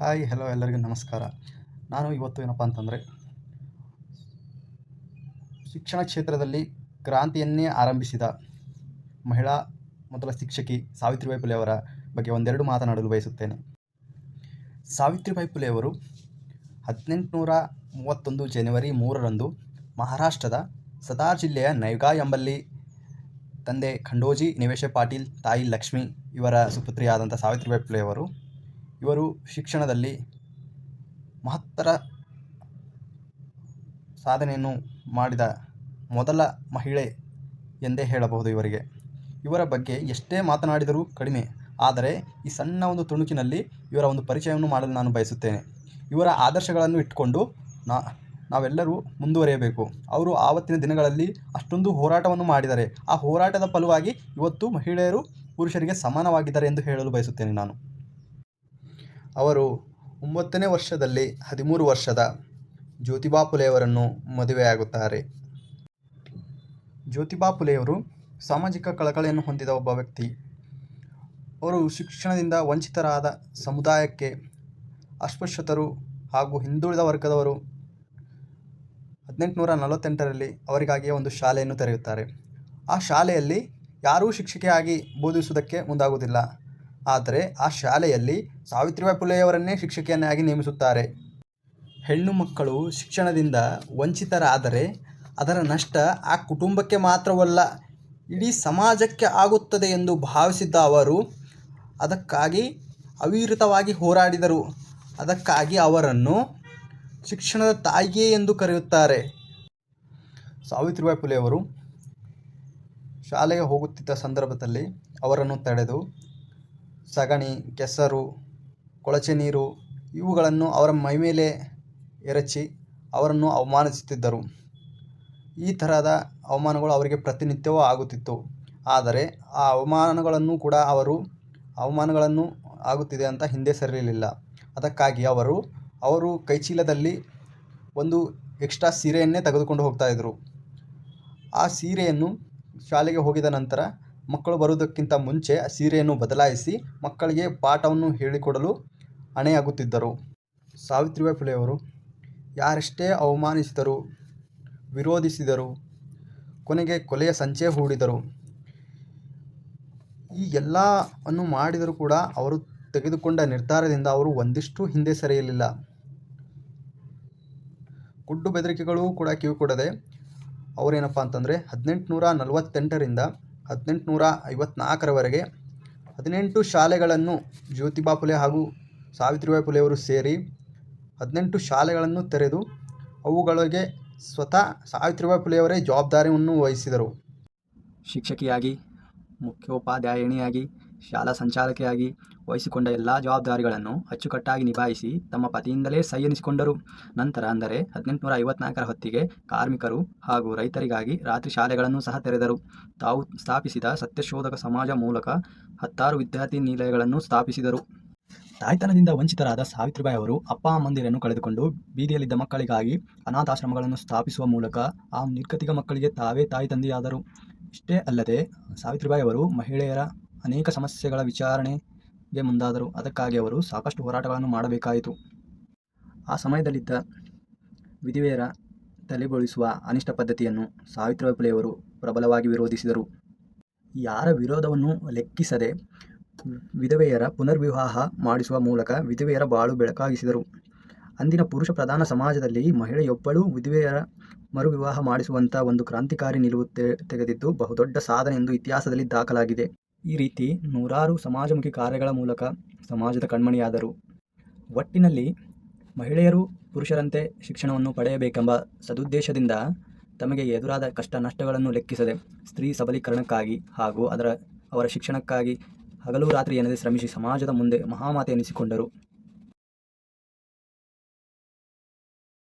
Hi hello ಎಲ್ಲರಿಗೂ ನಮಸ್ಕಾರ. ನಾನು ಇವತ್ತು ಏನಪ್ಪ ಅಂತಂದರೆ, ಶಿಕ್ಷಣ ಕ್ಷೇತ್ರದಲ್ಲಿ ಕ್ರಾಂತಿಯನ್ನೇ ಆರಂಭಿಸಿದ ಮಹಿಳಾ ಮೊದಲ ಶಿಕ್ಷಕಿ ಸಾವಿತ್ರಿಬಾಯಿ ಪುಲೆಯವರ ಬಗ್ಗೆ ಒಂದೆರಡು ಮಾತನಾಡಲು ಬಯಸುತ್ತೇನೆ. ಸಾವಿತ್ರಿಬಾಯಿ ಪುಲೆ ಅವರು ಹದಿನೆಂಟುನೂರ ಮೂವತ್ತೊಂದು ಜನವರಿ ಮೂರರಂದು ಮಹಾರಾಷ್ಟ್ರದ ಸತಾರ್ ಜಿಲ್ಲೆಯ ನೈಗಾ ಎಂಬಲ್ಲಿ ತಂದೆ ಖಂಡೋಜಿ, ನಿವೇಶ ಪಾಟೀಲ್, ತಾಯಿ ಲಕ್ಷ್ಮಿ ಇವರ ಸುಪುತ್ರಿಯಾದಂಥ ಸಾವಿತ್ರಿಬಾಯಿ ಪುಲೆಯವರು ಇವರು ಶಿಕ್ಷಣದಲ್ಲಿ ಮಹತ್ತರ ಸಾಧನೆಯನ್ನು ಮಾಡಿದ ಮೊದಲ ಮಹಿಳೆ ಎಂದೇ ಹೇಳಬಹುದು ಇವರಿಗೆ. ಇವರ ಬಗ್ಗೆ ಎಷ್ಟೇ ಮಾತನಾಡಿದರೂ ಕಡಿಮೆ. ಆದರೆ ಈ ಸಣ್ಣ ಒಂದು ತುಣುಕಿನಲ್ಲಿ ಇವರ ಒಂದು ಪರಿಚಯವನ್ನು ಮಾಡಲು ನಾನು ಬಯಸುತ್ತೇನೆ. ಇವರ ಆದರ್ಶಗಳನ್ನು ಇಟ್ಟುಕೊಂಡು ನಾ, ನಾವೆಲ್ಲರೂ ಮುಂದುವರಿಯಬೇಕು. ಅವರು ಆವತ್ತಿನ ದಿನಗಳಲ್ಲಿ ಅಷ್ಟೊಂದು ಹೋರಾಟವನ್ನು ಮಾಡಿದ್ದಾರೆ ಆ ಹೋರಾಟದ ಫಲವಾಗಿ ಇವತ್ತು ಮಹಿಳೆಯರು ಪುರುಷರಿಗೆ ಸಮಾನವಾಗಿದ್ದಾರೆ ಎಂದು ಹೇಳಲು ಬಯಸುತ್ತೇನೆ ನಾನು. ಅವರು ಒಂಬತ್ತನೇ ವರ್ಷದಲ್ಲಿ ಹದಿಮೂರು ವರ್ಷದ ಜ್ಯೋತಿಬಾ ಪುಲೆಯವರನ್ನು ಮದುವೆಯಾಗುತ್ತಾರೆ. ಜ್ಯೋತಿಬಾ ಪುಲೆಯವರು ಸಾಮಾಜಿಕ ಕಳಕಳಿಯನ್ನು ಹೊಂದಿದ ಒಬ್ಬ ವ್ಯಕ್ತಿ. ಅವರು ಶಿಕ್ಷಣದಿಂದ ವಂಚಿತರಾದ ಸಮುದಾಯಕ್ಕೆ ಅಸ್ಪೃಶ್ಯತರು ಹಾಗೂ ಹಿಂದುಳಿದ ವರ್ಗದವರು ಹದಿನೆಂಟುನೂರ ನಲವತ್ತೆಂಟರಲ್ಲಿ ಅವರಿಗಾಗಿಯೇ ಒಂದು ಶಾಲೆಯನ್ನು ತೆರೆಯುತ್ತಾರೆ. ಆ ಶಾಲೆಯಲ್ಲಿ ಯಾರೂ ಶಿಕ್ಷಕಿಯಾಗಿ ಬೋಧಿಸುವುದಕ್ಕೆ ಮುಂದಾಗುವುದಿಲ್ಲ. ಆದರೆ ಆ ಶಾಲೆಯಲ್ಲಿ ಸಾವಿತ್ರಿಬಾಯಿ ಪುಲೆಯವರನ್ನೇ ಶಿಕ್ಷಕಿಯನ್ನಾಗಿ ನೇಮಿಸುತ್ತಾರೆ. ಹೆಣ್ಣು ಮಕ್ಕಳು ಶಿಕ್ಷಣದಿಂದ ವಂಚಿತರಾದರೆ ಅದರ ನಷ್ಟ ಆ ಕುಟುಂಬಕ್ಕೆ ಮಾತ್ರವಲ್ಲ, ಇಡೀ ಸಮಾಜಕ್ಕೆ ಆಗುತ್ತದೆ ಎಂದು ಭಾವಿಸಿದ್ದ ಅವರು ಅದಕ್ಕಾಗಿ ಅವಿರತವಾಗಿ ಹೋರಾಡಿದರು. ಅದಕ್ಕಾಗಿ ಅವರನ್ನು ಶಿಕ್ಷಣದ ತಾಯಿಯೇ ಎಂದು ಕರೆಯುತ್ತಾರೆ. ಸಾವಿತ್ರಿಬಾಯಿ ಪುಲೆಯವರು ಶಾಲೆಗೆ ಹೋಗುತ್ತಿದ್ದ ಸಂದರ್ಭದಲ್ಲಿ ಅವರನ್ನು ತಡೆದು ಸಗಣಿ, ಕೆಸರು, ಕೊಳಚೆ ನೀರು ಇವುಗಳನ್ನು ಅವರ ಮೈಮೇಲೆ ಎರಚಿ ಅವರನ್ನು ಅವಮಾನಿಸುತ್ತಿದ್ದರು. ಈ ತರಹದ ಅವಮಾನಗಳು ಅವರಿಗೆ ಪ್ರತಿನಿತ್ಯವೂ ಆಗುತ್ತಿತ್ತು. ಆದರೆ ಆ ಅವಮಾನಗಳನ್ನು ಕೂಡ ಅವರು ಅವಮಾನಗಳನ್ನು ಆಗುತ್ತಿದೆ ಅಂತ ಹಿಂದೆ ಸರಿಯಲಿಲ್ಲ. ಅದಕ್ಕಾಗಿ ಅವರು ಅವರು ಕೈಚೀಲದಲ್ಲಿ ಒಂದು ಎಕ್ಸ್ಟ್ರಾ ಸೀರೆಯನ್ನೇ ತೆಗೆದುಕೊಂಡು ಹೋಗ್ತಾಯಿದ್ರು ಆ ಸೀರೆಯನ್ನು ಶಾಲೆಗೆ ಹೋಗಿದ ನಂತರ ಮಕ್ಕಳು ಬರುವುದಕ್ಕಿಂತ ಮುಂಚೆ ಸೀರೆಯನ್ನು ಬದಲಾಯಿಸಿ ಮಕ್ಕಳಿಗೆ ಪಾಠವನ್ನು ಹೇಳಿಕೊಡಲು ಅಣೆಯಾಗುತ್ತಿದ್ದರು ಸಾವಿತ್ರಿಬಾಯಿ ಫುಲೆಯವರು, ಯಾರೆಷ್ಟೇ ಅವಮಾನಿಸಿದರು, ವಿರೋಧಿಸಿದರು, ಕೊನೆಗೆ ಕೊಲೆಯ ಸಂಚೇ ಹೂಡಿದರು. ಈ ಎಲ್ಲವನ್ನು ಮಾಡಿದರೂ ಕೂಡ ಅವರು ತೆಗೆದುಕೊಂಡ ನಿರ್ಧಾರದಿಂದ ಅವರು ಒಂದಿಷ್ಟು ಹಿಂದೆ ಸರಿಯಲಿಲ್ಲ. ಗುಡ್ಡು ಬೆದರಿಕೆಗಳು ಕೂಡ ಕಿವಿಕೊಡದೆ ಅವರೇನಪ್ಪ ಅಂತಂದರೆ ಹದಿನೆಂಟುನೂರ ನಲವತ್ತೆಂಟರಿಂದ ಹದಿನೆಂಟುನೂರ ಐವತ್ನಾಲ್ಕರವರೆಗೆ ಹದಿನೆಂಟು ಶಾಲೆಗಳನ್ನು ಜ್ಯೋತಿಬಾ ಫುಲೆ ಹಾಗೂ ಸಾವಿತ್ರಿಬಾಯಿ ಫುಲೆಯವರು ಸೇರಿ ಹದಿನೆಂಟು ಶಾಲೆಗಳನ್ನು ತೆರೆದು ಅವುಗಳಿಗೆ ಸ್ವತಃ ಸಾವಿತ್ರಿಬಾಯಿ ಫುಲೆಯವರೇ ಜವಾಬ್ದಾರಿಯನ್ನು ವಹಿಸಿದರು. ಶಿಕ್ಷಕಿಯಾಗಿ ಮುಖ್ಯೋಪಾಧ್ಯಾಯಿನಿಯಾಗಿ ಶಾಲಾ ಸಂಚಾಲಕಿಯಾಗಿ ವಹಿಸಿಕೊಂಡ ಎಲ್ಲ ಜವಾಬ್ದಾರಿಗಳನ್ನು ಅಚ್ಚುಕಟ್ಟಾಗಿ ನಿಭಾಯಿಸಿ ತಮ್ಮ ಪತಿಯಿಂದಲೇ ಸೈ ಎನಿಸಿಕೊಂಡರು. ನಂತರ ಅಂದರೆ ಹದಿನೆಂಟುನೂರ ಐವತ್ನಾಲ್ಕರ ಹೊತ್ತಿಗೆ ಕಾರ್ಮಿಕರು ಹಾಗೂ ರೈತರಿಗಾಗಿ ರಾತ್ರಿ ಶಾಲೆಗಳನ್ನು ಸಹ ತೆರೆದರು. ತಾವು ಸ್ಥಾಪಿಸಿದ ಸತ್ಯಶೋಧಕ ಸಮಾಜ ಮೂಲಕ ಹತ್ತಾರು ವಿದ್ಯಾರ್ಥಿ ನಿಲಯಗಳನ್ನು ಸ್ಥಾಪಿಸಿದರು. ತಾಯ್ತನದಿಂದ ವಂಚಿತರಾದ ಸಾವಿತ್ರಿಬಾಯಿ ಅವರು ಅಪ್ಪ ಅಮ್ಮಂದಿರನ್ನು ಕಳೆದುಕೊಂಡು ಬೀದಿಯಲ್ಲಿದ್ದ ಮಕ್ಕಳಿಗಾಗಿ ಅನಾಥಾಶ್ರಮಗಳನ್ನು ಸ್ಥಾಪಿಸುವ ಮೂಲಕ ಆ ನಿರ್ಗತಿಕ ಮಕ್ಕಳಿಗೆ ತಾವೇ ತಾಯಿ ತಂದೆಯಾದರು. ಇಷ್ಟೇ ಅಲ್ಲದೆ, ಸಾವಿತ್ರಿಬಾಯಿ ಅವರು ಮಹಿಳೆಯರ ಅನೇಕ ಸಮಸ್ಯೆಗಳ ವಿಚಾರಣೆಗೆ ಮುಂದಾದರು. ಅದಕ್ಕಾಗಿ ಅವರು ಸಾಕಷ್ಟು ಹೋರಾಟಗಳನ್ನು ಮಾಡಬೇಕಾಯಿತು. ಆ ಸಮಯದಲ್ಲಿದ್ದ ವಿಧವೆಯರ ತಲೆಬೋಳಿಸುವ ಅನಿಷ್ಟ ಪದ್ಧತಿಯನ್ನು ಸಾವಿತ್ರಿಬಾಯಿ ಪುಲೆಯವರು ಪ್ರಬಲವಾಗಿ ವಿರೋಧಿಸಿದರು. ಯಾರ ವಿರೋಧವನ್ನು ಲೆಕ್ಕಿಸದೆ ವಿಧವೆಯರ ಪುನರ್ವಿವಾಹ ಮಾಡಿಸುವ ಮೂಲಕ ವಿಧವೆಯರ ಬಾಳು ಬೆಳಕಾಗಿಸಿದರು. ಅಂದಿನ ಪುರುಷ ಪ್ರಧಾನ ಸಮಾಜದಲ್ಲಿ ಮಹಿಳೆಯೊಬ್ಬಳು ವಿಧವೆಯರ ಮರುವಿವಾಹ ಮಾಡಿಸುವಂಥ ಒಂದು ಕ್ರಾಂತಿಕಾರಿ ನಿಲುವು ತೆಗೆದಿದ್ದು ಬಹುದೊಡ್ಡ ಸಾಧನೆ ಎಂದು ಇತಿಹಾಸದಲ್ಲಿ ದಾಖಲಾಗಿದೆ. ಈ ರೀತಿ ನೂರಾರು ಸಮಾಜಮುಖಿ ಕಾರ್ಯಗಳ ಮೂಲಕ ಸಮಾಜದ ಕಣ್ಮಣಿಯಾದರು. ಒಟ್ಟಿನಲ್ಲಿ ಮಹಿಳೆಯರು ಪುರುಷರಂತೆ ಶಿಕ್ಷಣವನ್ನು ಪಡೆಯಬೇಕೆಂಬ ಸದುದ್ದೇಶದಿಂದ ತಮಗೆ ಎದುರಾದ ಕಷ್ಟ ನಷ್ಟಗಳನ್ನು ಲೆಕ್ಕಿಸದೆ ಸ್ತ್ರೀ ಸಬಲೀಕರಣಕ್ಕಾಗಿ ಹಾಗೂ ಅದರ, ಅವರ ಶಿಕ್ಷಣಕ್ಕಾಗಿ ಹಗಲು ರಾತ್ರಿ ಎನ್ನದೆ ಶ್ರಮಿಸಿ ಸಮಾಜದ ಮುಂದೆ ಮಹಾಮಾತೆ ಎನಿಸಿಕೊಂಡರು.